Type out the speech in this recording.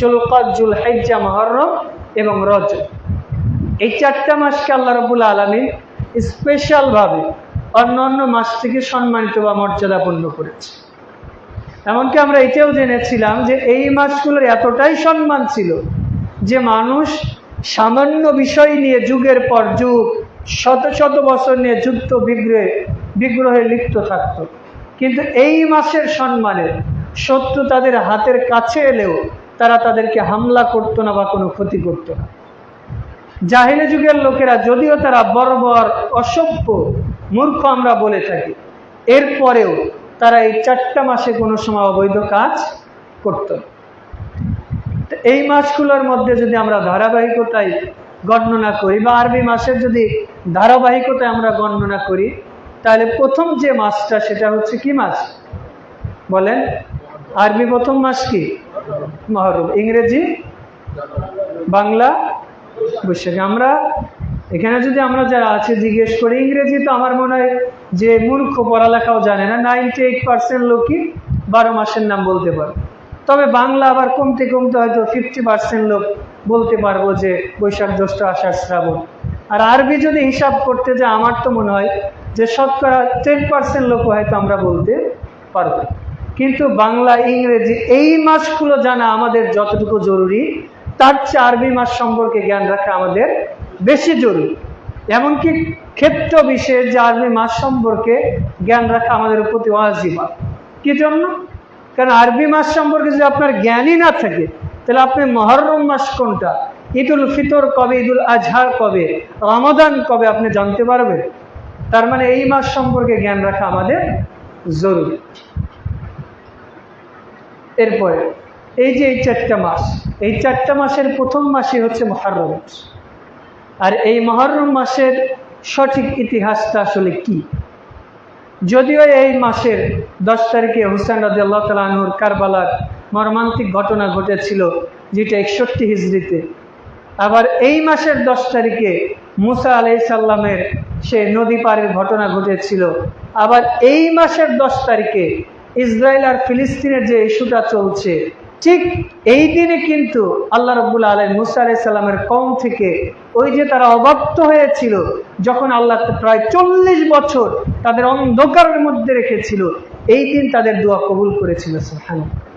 জুলকদ joule হেজ্জা Muharram এবং রজ। এই চারটা মাসকে আল্লাহ রবুল আলমী স্পেশালভাবে অন্য অন্য মাস থেকে সম্মানিত বা মর্যাদাপূর্ণ করেছে। এমনকি আমরা এটাও জেনেছিলাম যে এই মাসগুলোর এতটাই সম্মান ছিল যে মানুষ সামান্য বিষয় নিয়ে যুগের পর যুগ, শত শত বছর নিয়ে যুদ্ধ, বিগ্রহে বিগ্রহে লিপ্ত থাকত। কিন্তু এই মাসের সম্মানে শত্রু তাদের হাতের কাছে এলেও তারা তাদেরকে হামলা করতো না বা কোনো ক্ষতি করতো না। জাহিলি যুগের লোকেরা যদিও তারা বর্বর অসভ্য মূর্খ আমরা বলে থাকি, এরপরেও তারা এই চারটা মাসে কোনো সময় অবৈধ কাজ করত এই মাসগুলোর মধ্যে যদি আমরা ধারাবাহিকতায় গণনা করি বা আরবি মাসের যদি ধারাবাহিকতায় আমরা গণনা করি, তাহলে প্রথম যে মাসটা সেটা হচ্ছে কি মাস? বলেন, আরবি প্রথম মাস কি? মহরম, ইংরেজি, বাংলা বৈশাখ। আমরা এখানে যদি আমরা যারা আছে, জিজ্ঞেস করি, ইংরেজি তো আমার মনে হয় যে মূর্খ পড়ালেখাও জানে না নাইনটি এইট পার্সেন্ট লোকই বারো মাসের নাম বলতে পারে তবে বাংলা আবার কমতে কমতে হয়তো ফিফটি পার্সেন্ট লোক বলতে পারব যে বৈশাখ জ্যৈষ্ঠ আষাঢ় শ্রাবণ। আর আরবি যদি হিসাব করতে যে আমার তো মনে হয় যে শতকরা টেন পার্সেন্ট লোক হয়তো আমরা বলতে পারব। কিন্তু বাংলা, ইংরেজি এই মাসগুলো জানা আমাদের যতটুকু জরুরি, তার চেয়ে আরবি মাস সম্পর্কে জ্ঞান রাখা আমাদের বেশি জরুরি। এমনকি ক্ষেত্র বিশেষ যে আরবি মাস সম্পর্কে জ্ঞান রাখা আমাদের প্রতি ওয়াজিবা। কি জন্য? কারণ আরবি মাস সম্পর্কে যদি আপনার জ্ঞানই না থাকে, তাহলে আপনি মহরম মাস কোনটা? ঈদুল ফিতর কবে, ঈদুল আজহার কবে, রমাদান কবে আপনি জানতে পারবেন? তার মানে এই মাস সম্পর্কে জ্ঞান রাখা আমাদের জরুরি। এরপরে, এই যে এই চারটা মাস, এই চারটা মাসের প্রথম মাসই হচ্ছে মহরম মাস। আর এই মহরম মাসের সঠিক ইতিহাসটা আসলে কি? যদিও এই মাসের দশ তারিখে হুসেন রাজি আল্লাহ তালুর কারবালার মর্মান্তিক ঘটনা ঘটেছিল, যেটা একষট্টি হিজড়িতে। আবার এই মাসের দশ তারিখে মুসা আলাই সাল্লামের সে নদী পাড়ের ঘটনা ঘটেছিল। আবার এই মাসের দশ তারিখে ইসরায়েল আর ফিলিস্তিনের যে ইস্যুটা চলছে, ঠিক এই দিনে কিন্তু আল্লাহ রব্বুল আলম মুসা আলাইসাল্লামের কম থেকে ওই যে তারা অবাপ্ত হয়েছিল, যখন আল্লাহ প্রায় চল্লিশ বছর তাদের অন্ধকারের মধ্যে রেখেছিল, এই দিন তাদের দোয়া কবুল করেছিল, সুবহানাল্লাহ।